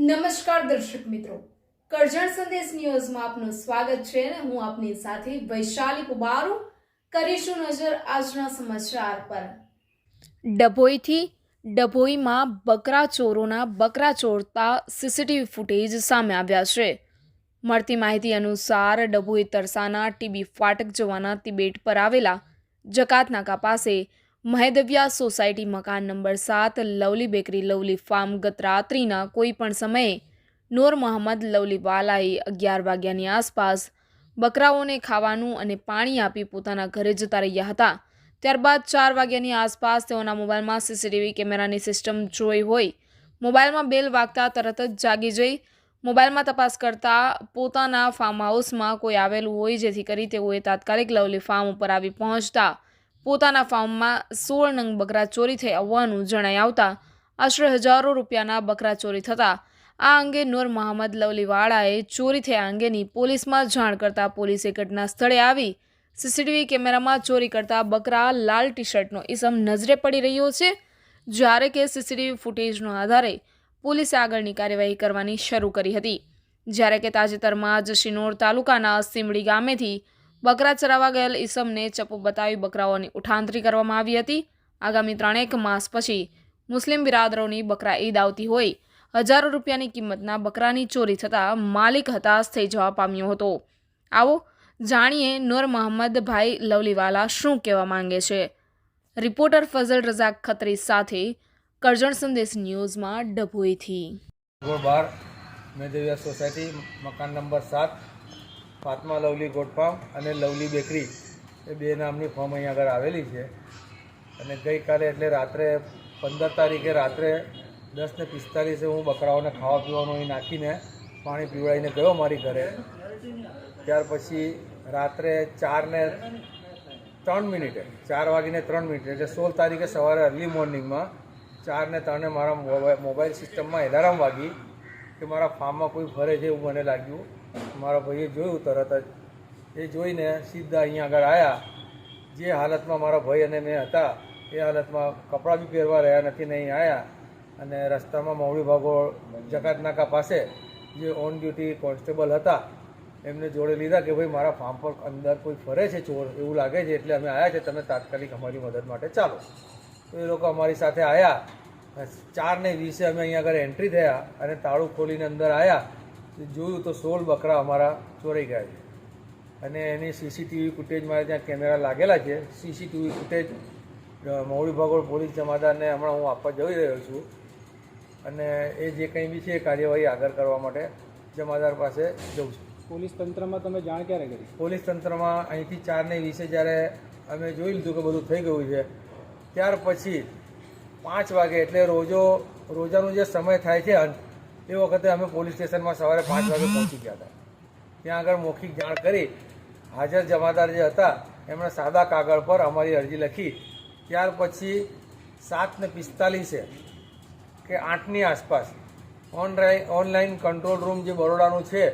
નમસ્કાર દર્શક મિત્રો. કરજણ સંદેશ ન્યૂઝમાં આપનું સ્વાગત છે અને હું આપની સાથે વૈશાલી કુબારુ કરીશું નજર આજના સમાચાર પર. ડભોઈથી ડભોઈમાં બકરા ચોરોના બકરા ચોરતા સીસીટીવી ફૂટેજ સામે આવ્યા છે. મળતી માહિતી અનુસાર ડભોઈ તરસાના ટીબી ફાટક જવાના તિબેટ પર આવેલા જકાતનાકા પાસે મહેદવ્યા સોસાયટી મકાન નંબર સાત, લવલી બેકરી, લવલી ફાર્મ ગત રાત્રિના કોઈપણ સમયે નૂર મોહમ્મદ લવલી વાલાએ અગિયાર વાગ્યાની આસપાસ બકરાઓને ખાવાનું અને પાણી આપી પોતાના ઘરે જતા રહ્યા હતા. ત્યારબાદ ચાર વાગ્યાની આસપાસ તેઓના મોબાઈલમાં સીસીટીવી કેમેરાની સિસ્ટમ જોઈ હોય, મોબાઈલમાં બેલ વાગતા તરત જ જાગી જઈ, મોબાઈલમાં તપાસ કરતા પોતાના ફાર્મ હાઉસમાં કોઈ આવેલું હોય જેથી કરી તેઓએ તાત્કાલિક લવલી ફાર્મ ઉપર આવી પહોંચતા પોતાના ફાર્મમાં સોળ નંગ બકરા ચોરી થઈ આવવાનું જણાઈ આવતા આશરે હજારો રૂપિયાના બકરા ચોરી થતા. આ અંગે નૂર મોહમ્મદ લવલીવાળાએ ચોરી થયા અંગેની પોલીસમાં જાણ કરતા પોલીસે ઘટના સ્થળે આવી. સીસીટીવી કેમેરામાં ચોરી કરતા બકરા લાલ ટી શર્ટનો ઇસમ નજરે પડી રહ્યો છે. જ્યારે કે સીસીટીવી ફૂટેજના આધારે પોલીસે આગળની કાર્યવાહી કરવાની શરૂ કરી હતી. જ્યારે કે તાજેતરમાં જ શિનોર તાલુકાના સીમડી ગામેથી બકરા ચરાવવા ગયેલ ઈસમને ચપ્પુ બતાવી બકરાઓની ઉઠાંતરી કરવામાં આવી હતી. આગામી ત્રણેક માસ પછી મુસ્લિમ બિરાદરોની બકરા ઈદ આવતી હોય. હજારો રૂપિયાની કિંમતના બકરાની ચોરી થતાં માલિક હતાશ થઈ જવા પામ્યો હતો. આવો જાણીએ નૂર મહમ્મદભાઈ લવલીવાલા શું કહેવા માંગે છે? રિપોર્ટર ફઝલ રઝાક ખત્રી સાથે કરજણ સંદેશ ન્યૂઝમાં ડભોઈથી. ગોળબાર મેદેવિયા સોસાયટી મકાન નંબર સાત ફાતમા લવલી ગોટ ફાર્મ અને લવલી બેકરી. એ બે નામની ફોર્મ અહીં આગળ આવેલી છે. અને ગઈકાલે એટલે રાત્રે પંદર તારીખે રાત્રે દસ ને પિસ્તાલીસે હું બકરાઓને ખાવા પીવાનું અહીં નાખીને પાણી પીવડાવીને ગયો મારી ઘરે. ત્યાર પછી રાત્રે ચાર ને ત્રણ મિનિટે, ચાર વાગીને ત્રણ મિનિટે, એટલે સોળ તારીખે સવારે અર્લી મોર્નિંગમાં ચાર ને ત્રણે મારા મોબાઈલ સિસ્ટમમાં એલાર્મ વાગી કે મારા ફાર્મમાં કોઈ ફરે છે એવું મને લાગ્યું. મારા ભાઈએ જોયું તરત જ. એ જોઈને સીધા અહીંયા આગળ આવ્યા જે હાલતમાં મારા ભાઈ અને મેં હતા, એ હાલતમાં કપડાં બી પહેરવા રહ્યા નથી ને અહીં આવ્યા અને રસ્તામાં મવડી ભાગો જકાતનાકા પાસે જે ઓન ડ્યુટી કોન્સ્ટેબલ હતા, એમને જોડે લીધા કે ભાઈ, મારા ફાર્મ પર અંદર કોઈ ફરે છે ચોર? એવું લાગે છે એટલે અમે આવ્યા છે, તમે તાત્કાલિક અમારી મદદ માટે ચાલો. તો એ લોકો અમારી સાથે આવ્યા ચાર ને વીસે અમે અહીંયા આગળ એન્ટ્રી થયા અને તાળું ખોલીને અંદર આવ્યા જોયું તો સોળ બકરા અમારા ચોરાઈ ગયા છે. અને એની સીસીટીવી ફૂટેજ મારે ત્યાં કેમેરા લાગેલા છે. સીસીટીવી ફૂટેજ મૌળી ભાગોળ પોલીસ જમાદારને હમણાં હું આપવા જઈ રહ્યો છું. અને એ જે કંઈ બી છે એ કાર્યવાહી આગળ કરવા માટે જમાદાર પાસે જઉં છું. પોલીસ તંત્રમાં તમે જાણ ક્યારે કરી? પોલીસ તંત્રમાં અહીંથી ચારને વીસે જ્યારે અમે જોઈ લીધું કે બધું થઈ ગયું છે ત્યાર પછી પાંચ વાગે એટલે રોજો રોજાનો જે સમય થાય છે અંત એ વખતે અમે પોલીસ સ્ટેશનમાં સવારે પાંચ વાગે પહોંચી ગયા હતા. ત્યાં આગળ મૌખિક જાણ કરી હાજર જમાદાર જે હતા એમણે સાદા કાગળ પર અમારી અરજી લખી. ત્યાર પછી સાતને પિસ્તાલીસે કે આઠની આસપાસ ઓનલાઈન ઓનલાઈન કંટ્રોલ રૂમ જે બરોડાનું છે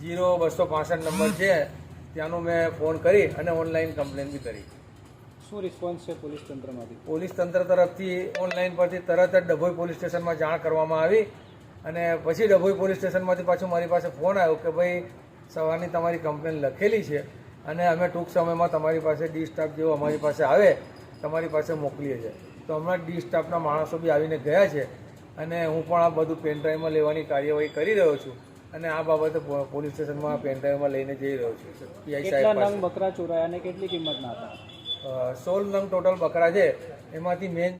જીરો બસો પાસઠ નંબર છે ત્યાંનું મેં ફોન કરી અને ઓનલાઈન કમ્પ્લેન બી કરી. શું રિસ્પોન્સ છે પોલીસ તંત્રમાંથી? પોલીસ તંત્ર તરફથી ઓનલાઈન પરથી તરત જ ડભોઈ પોલીસ સ્ટેશનમાં જાણ કરવામાં આવી. અને પછી ડભોઈ પોલીસ સ્ટેશનમાંથી પાછું મારી પાસે ફોન આવ્યો કે ભાઈ સવારની તમારી કમ્પ્લેન લખેલી છે અને અમે ટૂંક સમયમાં તમારી પાસે ડી સ્ટાફ જેવો અમારી પાસે આવે તમારી પાસે મોકલીએ છીએ. તો હમણાં ડી સ્ટાફના માણસો બી આવીને ગયા છે અને હું પણ આ બધું પેન ડ્રાઈવમાં લેવાની કાર્યવાહી કરી રહ્યો છું અને આ બાબતે પોલીસ સ્ટેશનમાં પેન ડ્રાઈવમાં લઈને જઈ રહ્યો છું. પીઆઈ સાહેબ બકરા ચોરાયા અને કેટલી કિંમતના હતા? સોળ નંગ ટોટલ બકરા છે. એમાંથી મેન